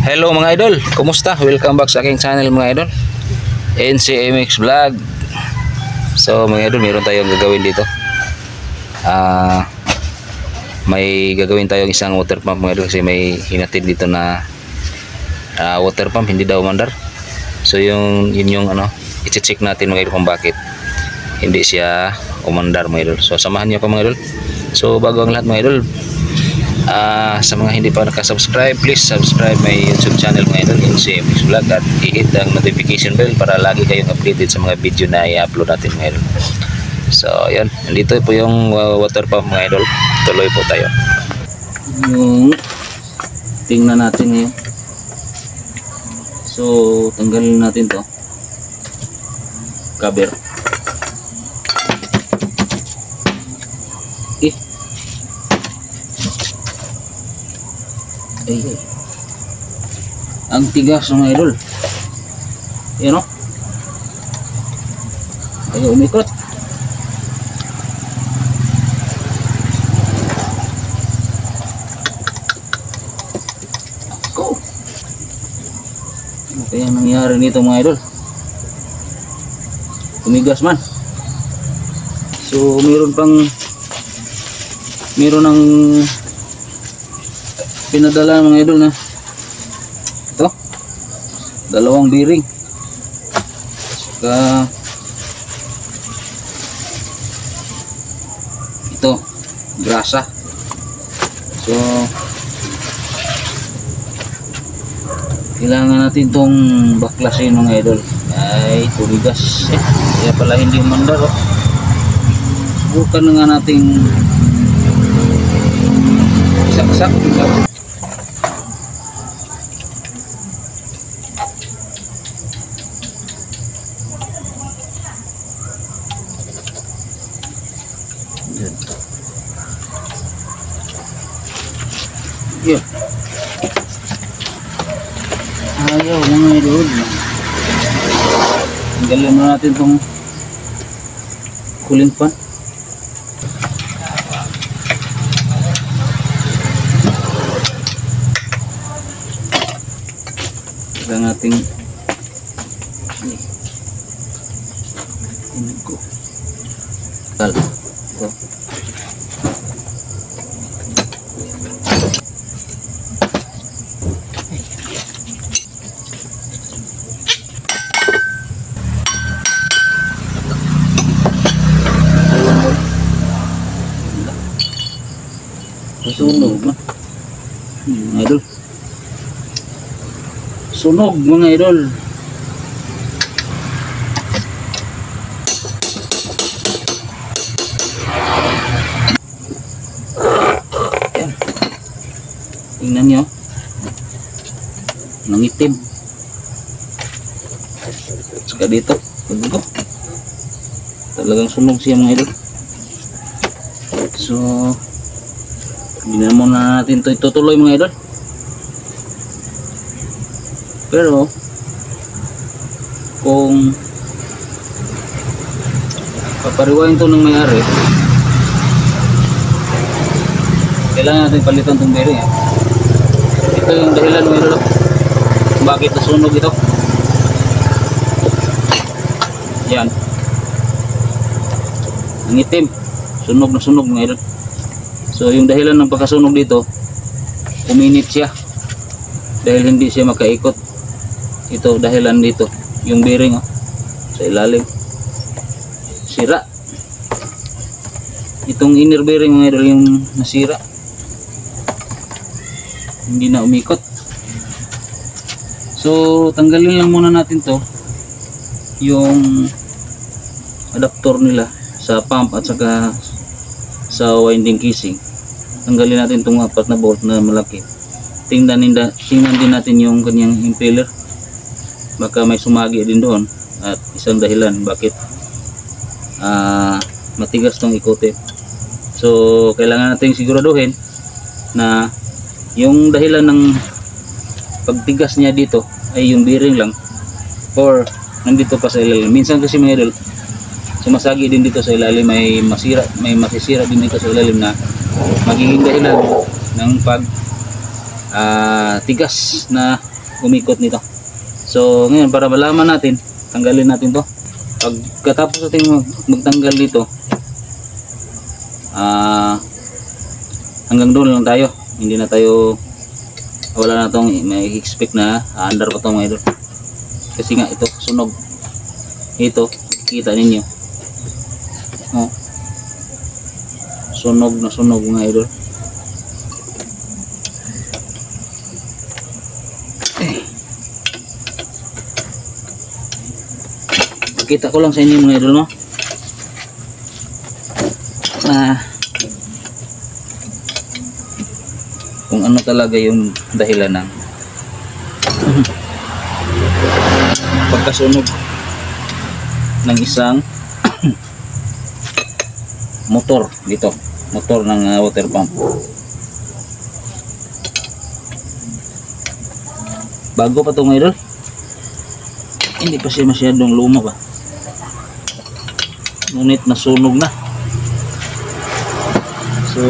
Hello mga idol, kumusta? Welcome back sa aking channel mga idol. NCMX Vlog. So mga idol, meron tayong gagawin dito. Ah, May gagawin tayong isang water pump mga idol Kasi may hinatid dito na ah, Water pump, hindi daw mandar So yung, yun yung ano I-check natin mga idol kung bakit Hindi siya umandar mga idol. So samahan niyo ako mga idol. So bago ang lahat mga idol Ah, sa mga hindi pa nakasubscribe, please subscribe my YouTube channel mga idol, NCMX Vlog at i-hit ang notification bell para lagi kayong updated sa mga video na i-upload natin idol. So, ayan. Nandito po yung uh, water pump mga idol. Tuloy po tayo. yung tingnan natin ngayon so tanggalin natin to cover ay ang tigas ng idol yan o ayaw umikot Go! Ano kaya nangyari nito mga idol? Tumigas man. So, meron pang meron ng pinadala mga idol na. Ito. Dalawang bearing. Saka ito grasa. So kailangan natin tong baklasin mga idol. Ay tumigas. Eh kaya pala hindi mandar oh. subukan na nga nating saksak Yan. Yeah. Ayaw mga idol. Tanggalin na natin tong cooling fan. Kailangan nating ini ko. Tal. Ito. Sunog. Hmm, idol. Sunog mga idol. Yan. Tingnan nyo. Nangitim. Saka dito. Pagko. Talagang sunog siya mga idol. So, hindi na muna natin ito itutuloy mga idol. Pero, kung papariwain to ng may-ari, kailangan natin palitan itong bearing. Eh. Ito yung dahilan mga idol. Bakit nasunog ito? Yan. Ang itim. Sunog na sunog mga idol. So yung dahilan ng pagkasunog dito, uminit siya. Dahil hindi siya makaikot. Ito dahilan dito, yung bearing oh, sa ilalim. Sira. Itong inner bearing mga idol yung nasira. Hindi na umikot. So tanggalin lang muna natin to yung adapter nila sa pump at saka sa winding casing tanggalin natin itong apat na bolt na malaki. Tingnan, ninda, tingnan din natin yung kanyang impeller. Baka may sumagi din doon at isang dahilan bakit ah matigas tong ikote. So kailangan natin siguraduhin na yung dahilan ng pagtigas niya dito ay yung bearing lang or nandito pa sa ilalim. Minsan kasi mga idol sumasagi din dito sa ilalim may masira may masisira din dito sa ilalim na magiging dahilan ng pag ah, tigas na umikot nito. So, ngayon, para malaman natin, tanggalin natin to. Pagkatapos natin mag- magtanggal dito, ah, hanggang doon lang tayo. Hindi na tayo, wala na tong may expect na under pa to mga idol. Kasi nga, ito, sunog. Ito, kita ninyo. Oh. Sunog na sunog mga idol. Kita ko lang sa inyo mga idol no. Ah, kung ano talaga yung dahilan ng pagkasunog ng isang motor dito motor ng ah, water pump. Bago pa to mga idol hindi pa siya masyadong luma pa. Ngunit nasunog na. So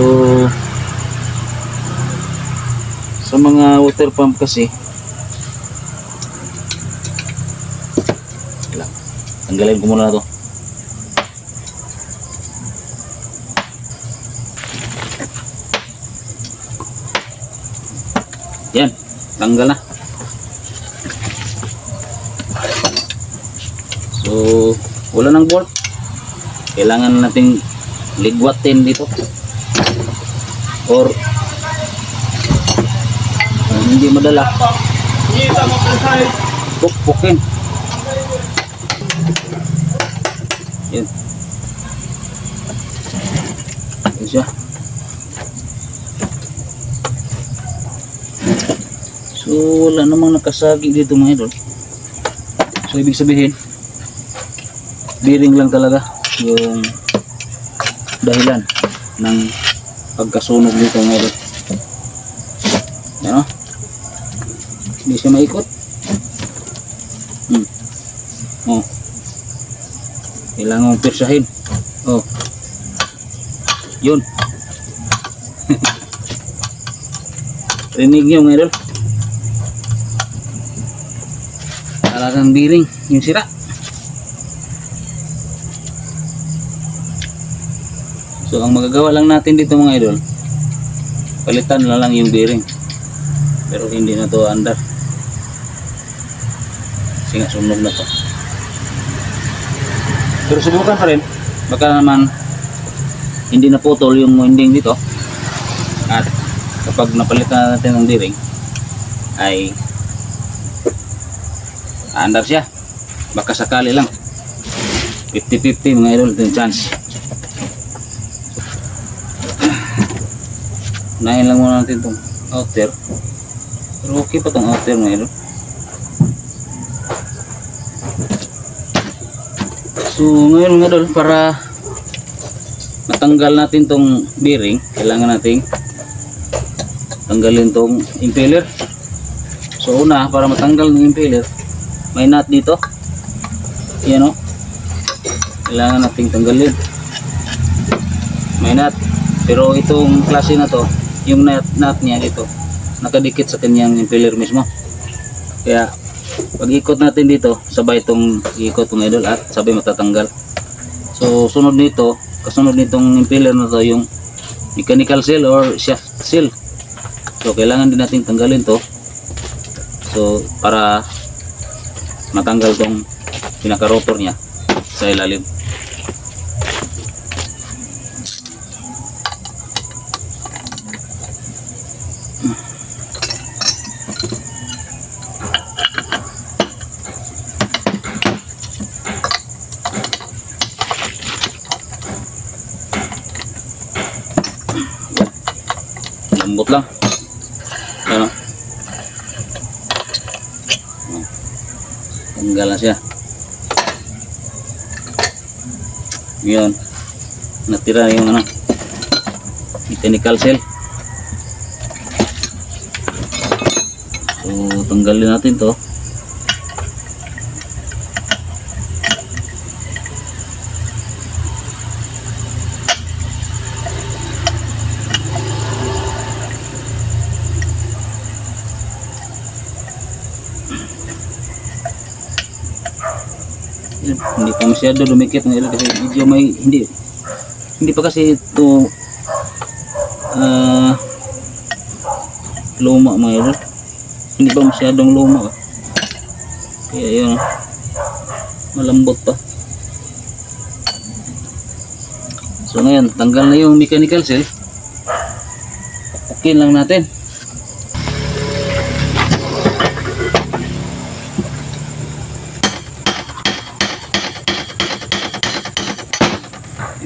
sa mga water pump kasi tanggalin ko muna na to tanggal na. So wala nang bolt. Kailangan nating ligwatin dito. Or ah, hindi madala. Pukpukin. Yun. Yun siya so wala namang nakasagi dito mga idol. So ibig sabihin bearing lang talaga yung dahilan ng pagkasunog dito mga idol. Yan o hindi siya maikot? Hmm. oh. Kailangan mong pirsahin oh. Yun. Rinig nyo mga idol talagang bearing yung sira So ang magagawa lang natin dito mga idol, palitan na lang yung bearing. Pero hindi na to andar. Kasi nga sunog na to. Pero subukan pa rin. Baka naman hindi na putol yung winding dito. At kapag napalitan natin ng bearing ay andar siya. Baka sakali lang. 50-50 mga idol, yung chance. Nahin lang muna natin itong outer. Pero okay pa itong outer ngayon. So ngayon mga dol, para matanggal natin tong bearing, kailangan nating tanggalin tong impeller. So una, para matanggal ng impeller, may nut dito. Yan o. Kailangan nating tanggalin. May nut. Pero itong klase na to, yung nut, nut niya dito, nakadikit sa kanyang impeller mismo. Kaya, pag ikot natin dito, sabay itong ikot ng idol at sabay matatanggal. So, sunod nito, kasunod nitong impeller na to, yung mechanical seal or shaft seal. So, kailangan din natin tanggalin to. So, para matanggal tong pinaka-rotor niya sa ilalim. lambot lang ano tanggal na siya. Yun. Natira yung ano mechanical cell. So tanggalin natin to Yan, hindi pa masyado dumikit ng kasi medyo may hindi hindi pa kasi ito ah luma mga idol. Hindi pa masyadong luma. Ah. kaya yun malambot pa. So ngayon tanggal na yung mechanical seal okay lang natin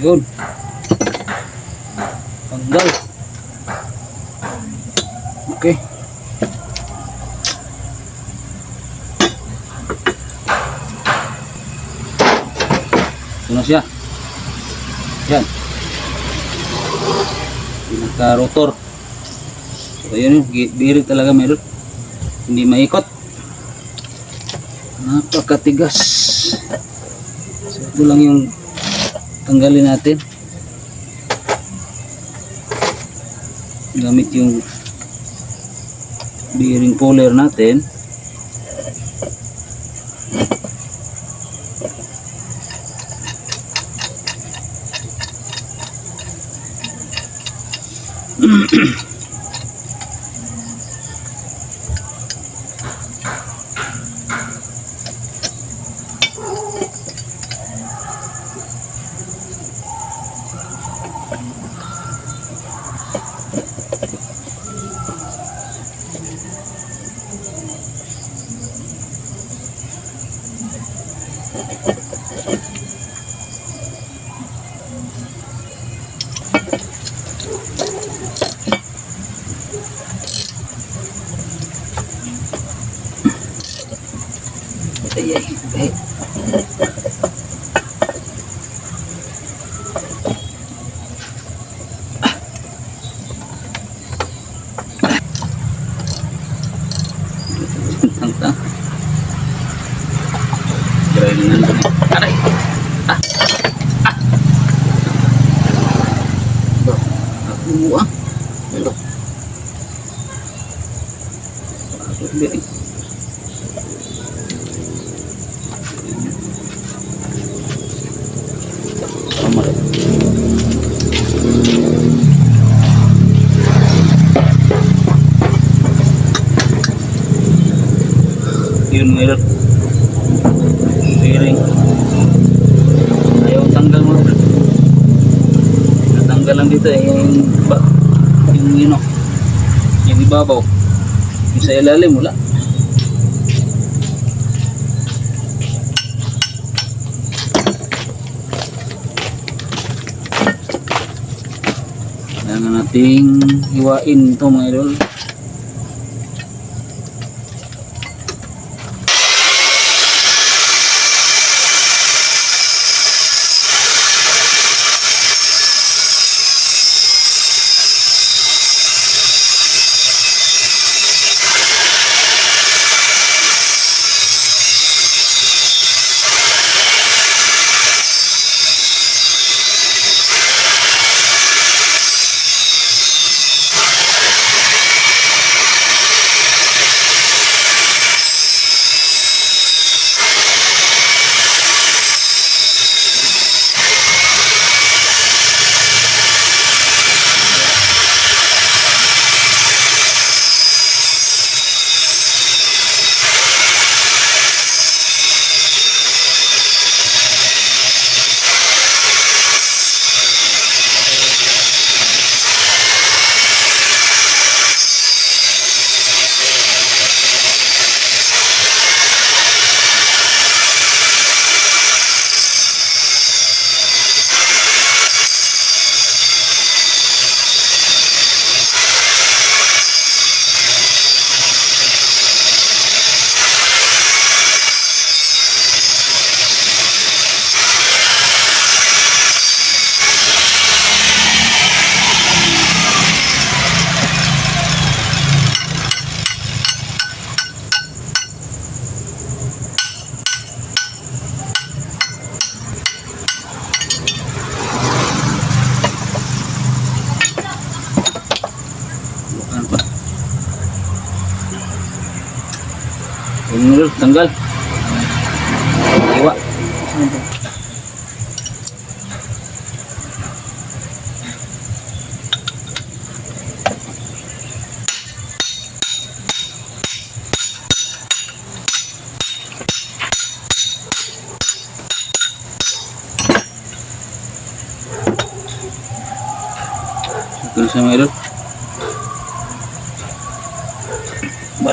yun. Tanggal. Okay. Ito na siya? Yan. Pinaka rotor so yun yun. Birik talaga meron hindi maikot. Napakatigas. So ito lang yung tanggalin natin. Gamit yung bearing puller natin Aray! Ah! Ah! Ba eh? Tama. Yun meron. Bearing. Ayaw tanggal mo. Natanggal lang dito eh. Yung, ba, yung yun oh. Yung ibabaw. Yung sa ilalim wala. Kailangan nating hiwain ito mga idol.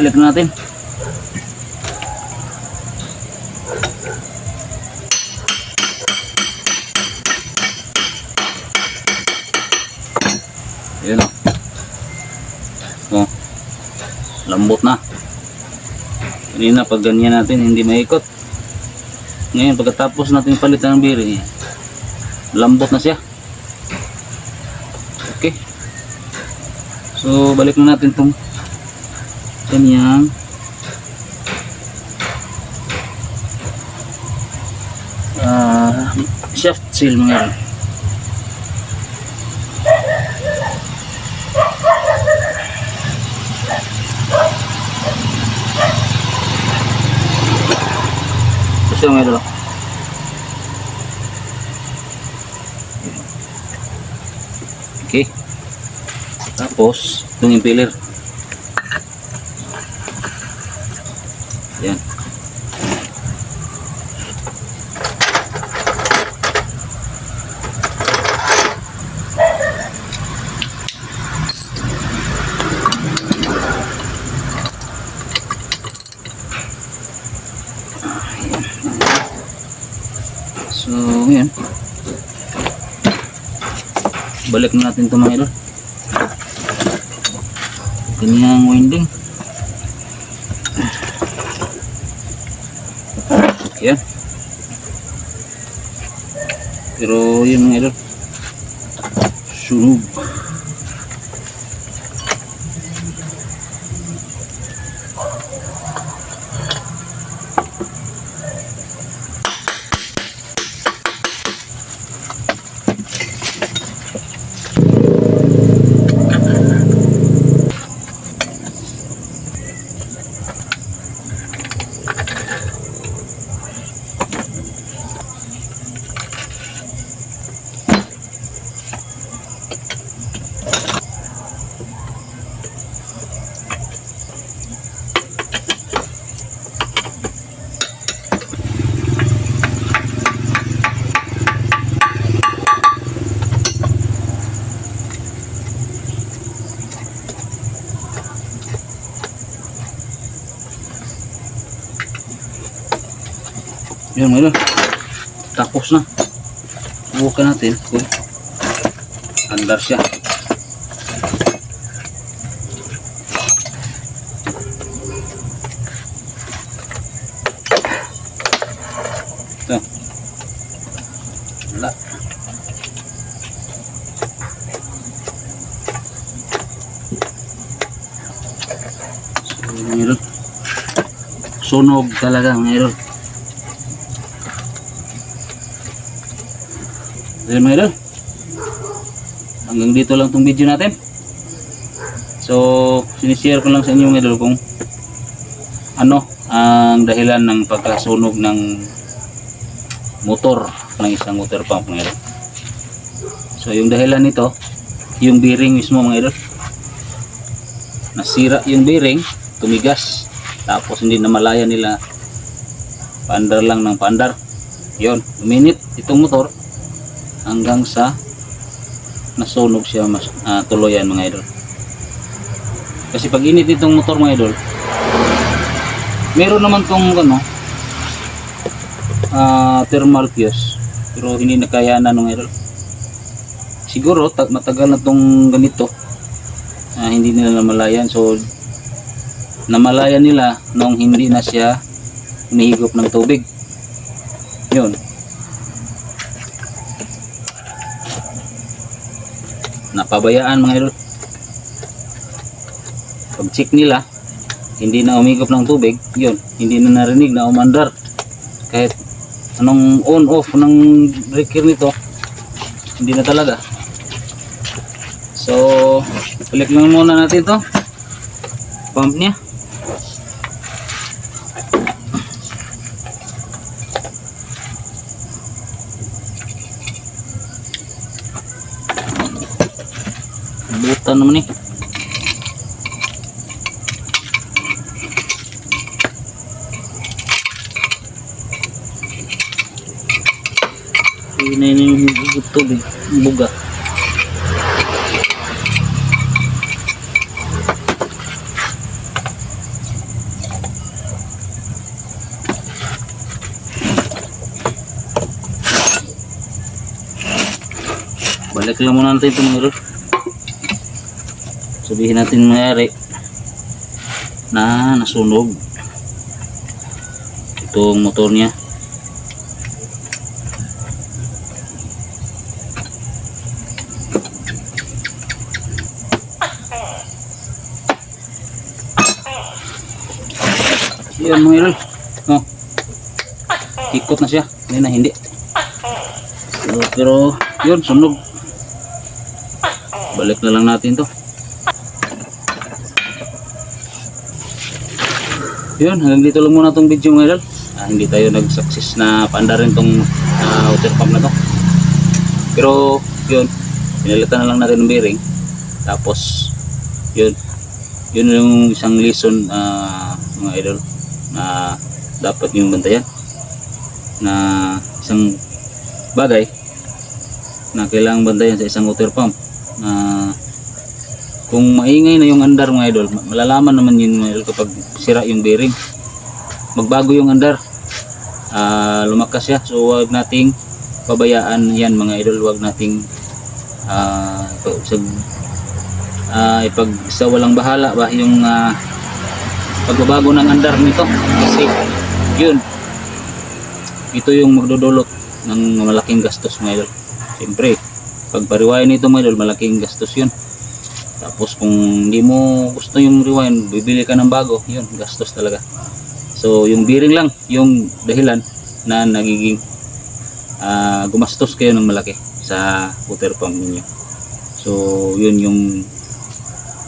Balik natin. Ayan o. Oh. Lambot na. Kanina pag ganyan natin hindi maikot. Ngayon pagkatapos natin palitan ng bearing, lambot na siya. Okay. So balik na natin tong kanyang ah shaft seal mga yan. Kasi mga idol. Okay. Tapos, itong impeller. Yan. Ayan. So, yan. Balik na natin ito mga idol. Kanyang winding. Yan. Pero yun mga idol. Sunog. Yun mga idol. Tapos na. Bukan natin kung andar siya. Ito. Wala. So, idol. Sunog talaga mga Ayan mga idol. Hanggang dito lang tong video natin. So, sinishare ko lang sa inyo mga idol kung ano ang dahilan ng pagkasunog ng motor ng isang motor pump mga idol. So, yung dahilan nito, yung bearing mismo mga idol. Nasira yung bearing, tumigas. Tapos hindi na malaya nila pandar lang ng pandar. Yon, uminit itong motor hanggang sa nasunog siya mas ah, tuluyan mga idol. Kasi pag init itong motor mga idol, meron naman tong ano ah, thermal fuse pero hindi nakayanan ng idol. Siguro tag matagal na tong ganito. ah, hindi nila namalayan so namalayan nila nung hindi na siya hinihigop ng tubig. Yun. Napabayaan mga idol. Pag check nila hindi na umigop ng tubig yun hindi na narinig na umandar. Kahit anong on off ng breaker nito hindi na talaga. So balik lang muna natin to. Pump niya Butan naman eh. Yun na yun yung tubig. Buga. Balik lang muna natin ito mga. Sabihin natin mayari na nasunog itong motor niya. Yan mga idol. Oh. Ikot na siya. Hindi na hindi. So, pero yun, sunog. Balik na lang natin to. Yun, hanggang dito lang muna tong video mga idol. Ah, hindi tayo nag-success na paanda rin tong ah, water pump na to. Pero yun, pinalitan na lang natin ng bearing. Tapos yun, yun yung isang lesson ah, mga idol na dapat yung bantayan na isang bagay na kailangang bantayan sa isang water pump na kung maingay na yung andar mga idol ma- malalaman naman yun mga idol kapag sira yung bearing. Magbago yung andar. Ah, lumakas siya. So wag nating pabayaan yan mga idol. Wag nating ah, ipag, ah, ipag sa walang bahala ba yung ah, pagbabago ng andar nito. Kasi yun. Ito yung magdudulot ng malaking gastos mga idol siyempre pag pariwayan nito mga idol malaking gastos yun. Tapos kung hindi mo gusto yung rewind bibili ka ng bago yun gastos talaga. So yung bearing lang yung dahilan na nagiging ah, gumastos kayo ng malaki sa water pump ninyo. So yun yung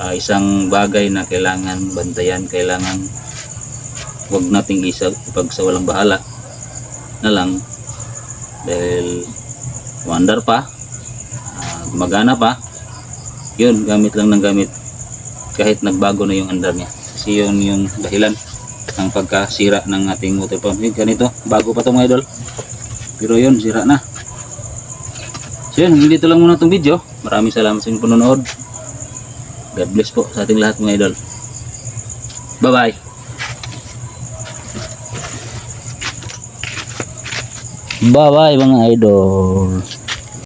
ah, isang bagay na kailangan bantayan, kailangan wag nating isa ipagsawalang bahala na lang dahil wandar pa ah, gumagana pa. Yun, gamit lang ng gamit kahit nagbago na yung andar niya. Kasi yun yung dahilan ng pagkasira ng ating water pump. Yun, ganito, bago pa to mga idol. Pero yun, sira na. So yun, dito lang muna itong video. Maraming salamat sa inyong panonood God bless po sa ating lahat mga idol. Bye-bye. Bye-bye mga idol.